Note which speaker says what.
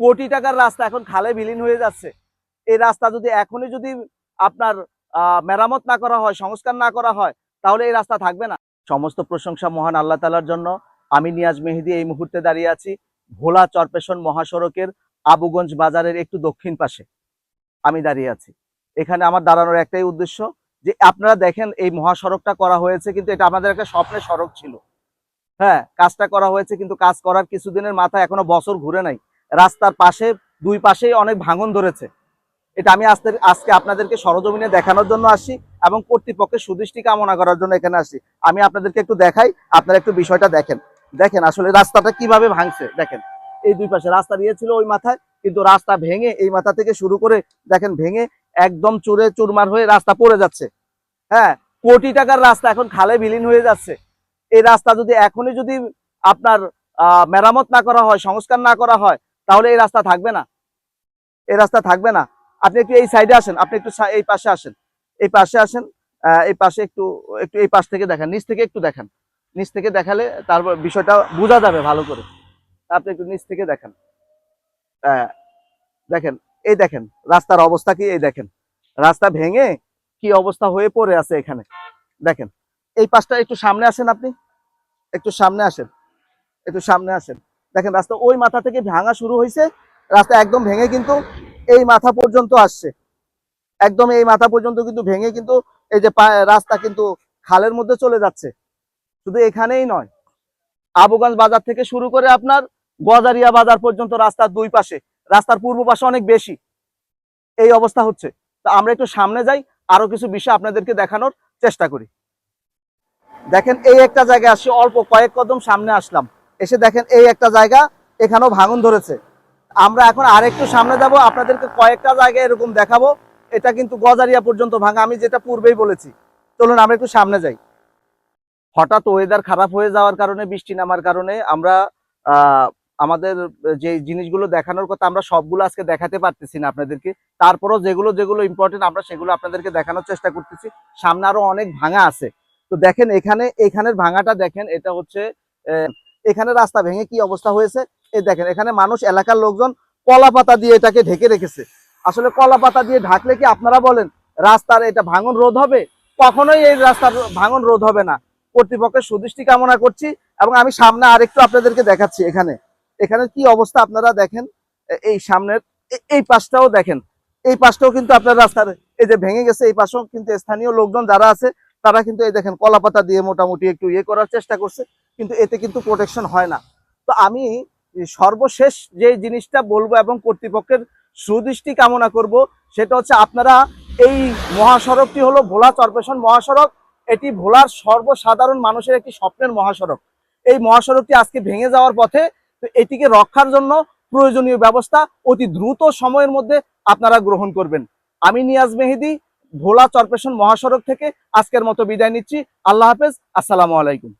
Speaker 1: কোটি টাকার রাস্তা এখন খালে বিলীন হয়ে যাচ্ছে। এই রাস্তা যদি এখনই যদি আপনার মেরামত না করা হয়, সংস্কার না করা হয়, তাহলে এই রাস্তা থাকবে না। সমস্ত প্রশংসা মহান আল্লাহ তালার জন্য। আমি নিয়াজ মেহেদি এই মুহূর্তে দাঁড়িয়ে আছি, ভোলা চরপেশন মহাসড়কের আবুগঞ্জ বাজারের একটু দক্ষিণ পাশে। আমি দাঁড়িয়ে আছি। এখানে আমার দাঁড়ানোর একটাই উদ্দেশ্য যে, আপনারা দেখেন এই মহাসড়কটা করা হয়েছে কিন্তু এটা আমাদের একটা স্বপ্নের সড়ক ছিল। হ্যাঁ কাজটা করা হয়েছে কিন্তু কাজ করার কিছুদিনের মাথায় এখনও বছর ঘুরে নাই। রাস্তার পাশে, দুই পাশেই অনেক ভাঙন ধরেছে। এটা আমি আজকে আজকে আপনাদেরকে সরজমিনে দেখানোর জন্য আসি এবং কর্তৃপক্ষের সুদৃষ্টি কামনা করার জন্য এখানে আসি আমি আপনাদেরকে একটু দেখাই, আপনারা একটু বিষয়টা দেখেন। দেখেন আসলে রাস্তাটা কীভাবে ভাঙছে, দেখেন। এই দুই পাশে রাস্তা দিয়েছিল ওই মাথায়, কিন্তু রাস্তা ভেঙে এই মাথা থেকে শুরু করে, দেখেন, ভেঙে একদম চুরে চুরমার হয়ে রাস্তা পড়ে যাচ্ছে। হ্যাঁ কোটি টাকার রাস্তা এখন খালে বিলীন হয়ে যাচ্ছে। এই রাস্তা যদি এখনই যদি আপনার মেরামত না করা হয়, সংস্কার না করা হয় তাহলে এই রাস্তা থাকবে না। এই রাস্তা থাকবে না। আপনি একটু এই সাইডে আসেন, আপনি একটু এই পাশে আসেন। এই পাশে আসেন এই পাশে একটু একটু এই পাশ থেকে দেখেন, নিচ থেকে একটু দেখেন। নিচ থেকে দেখালে তারপর বিষয়টা বোঝা যাবে ভালো করে। আপনি একটু নিচ থেকে দেখেন। দেখেন, এই দেখেন, রাস্তার অবস্থা কি? এই দেখেন, রাস্তা ভেঙে কি অবস্থা হয়ে পড়ে আছে এখানে? দেখেন, এই পাশটা একটু সামনে আসেন আপনি। একটু সামনে আসেন। একটু সামনে আসেন। দেখেন, রাস্তা ওই মাথা থেকে ভাঙা শুরু হয়েছে, রাস্তা একদম ভেঙে কিন্তু এই মাথা পর্যন্ত আসছে। একদম এই মাথা পর্যন্ত কিন্তু ভেঙে কিন্তু এই যে রাস্তা কিন্তু খালের মধ্যে চলে যাচ্ছে। শুধু এখানেই নয়, আবুগঞ্জ বাজার থেকে শুরু করে আপনার গজারিয়া বাজার পর্যন্ত রাস্তার দুই পাশে, রাস্তার পূর্ব পাশে অনেক বেশি এই অবস্থা হচ্ছে। তা আমরা একটু সামনে যাই, আরও কিছু বিষয় আপনাদেরকে দেখানোর চেষ্টা করি। দেখেন, এই একটা জায়গায় আসি, অল্প কয়েক কদম সামনে আসলাম। এসে দেখেন এই একটা জায়গা এখানেও ভাঙন ধরেছে। আমরা এখন আরেকটু সামনে যাব, আপনাদেরকে কয়েকটা জায়গায় এরকম দেখাবো। এটা কিন্তু গজারিয়া পর্যন্ত ভাঙা, আমি যেটা পূর্বেই বলেছি। চলুন, আমরা একটু সামনে যাই। হঠাৎ ওয়েদার খারাপ হয়ে যাওয়ার কারণে, বৃষ্টি নামার কারণে আমরা আমাদের যে জিনিসগুলো দেখানোর কথা আমরা সবগুলো আজকে দেখাতে পারতেছি না আপনাদেরকে। তারপরও যেগুলো যেগুলো ইম্পর্টেন্ট আমরা সেগুলো আপনাদেরকে দেখানোর চেষ্টা করতেছি। সামনে আরও অনেক ভাঙা আছে। তো দেখেন, এখানে, এখানের ভাঙাটা দেখেন, এটা হচ্ছে এখানে রাস্তা ভেঙে কি অবস্থা হয়েছে? এই দেখেন, এখানে মানুষ, এলাকার লোকজন কলা পাতা দিয়ে এটাকে ঢেকে রেখেছে। আসলে কলা পাতা দিয়ে ঢাকলে কি আপনারা বলেন, রাস্তার এটা ভাঙন রোধ হবে? কখনোই এই রাস্তার ভাঙন রোধ হবে না। কর্তৃপক্ষের সুদৃষ্টি কামনা করছি এবং আমি সামনে আরেকটু আপনাদেরকে দেখাচ্ছি এখানে। এখানে কি অবস্থা আপনারা দেখেন? এই সামনের এই পাশটাও দেখেন। এই পাশটাও কিন্তু আপনার রাস্তার, এই যে ভেঙে গেছে, এই পাশেও কিন্তু স্থানীয় লোকজন যারা আছে, তারা কিন্তু এই দেখেন কলা পাতা দিয়ে মোটামুটি একটু ইয়ে করার চেষ্টা করছে। কিন্তু এতে কিন্তু প্রোটেকশন হয় না। তো আমি সর্বশেষ যে জিনিসটা বলব এবং কর্তৃপক্ষের সুদৃষ্টি কামনা করব, সেটা হচ্ছে আপনারা এই মহাসড়কটি হলো ভোলা চরপেশন মহাসড়ক। এটি ভোলার সর্বসাধারণ মানুষের একটি স্বপ্নের মহাসড়ক। এই মহাসড়কটি আজকে ভেঙে যাওয়ার পথে তো এটিকে রক্ষার জন্য প্রয়োজনীয় ব্যবস্থা অতি দ্রুত সময়ের মধ্যে আপনারা গ্রহণ করবেন। আমি নিয়াজ মেহেদি, ভোলা চরপেশন মহাসড়ক থেকে আজকের মতো বিদায় নিচ্ছি। আল্লাহ হাফেজ। আসসালামু আলাইকুম।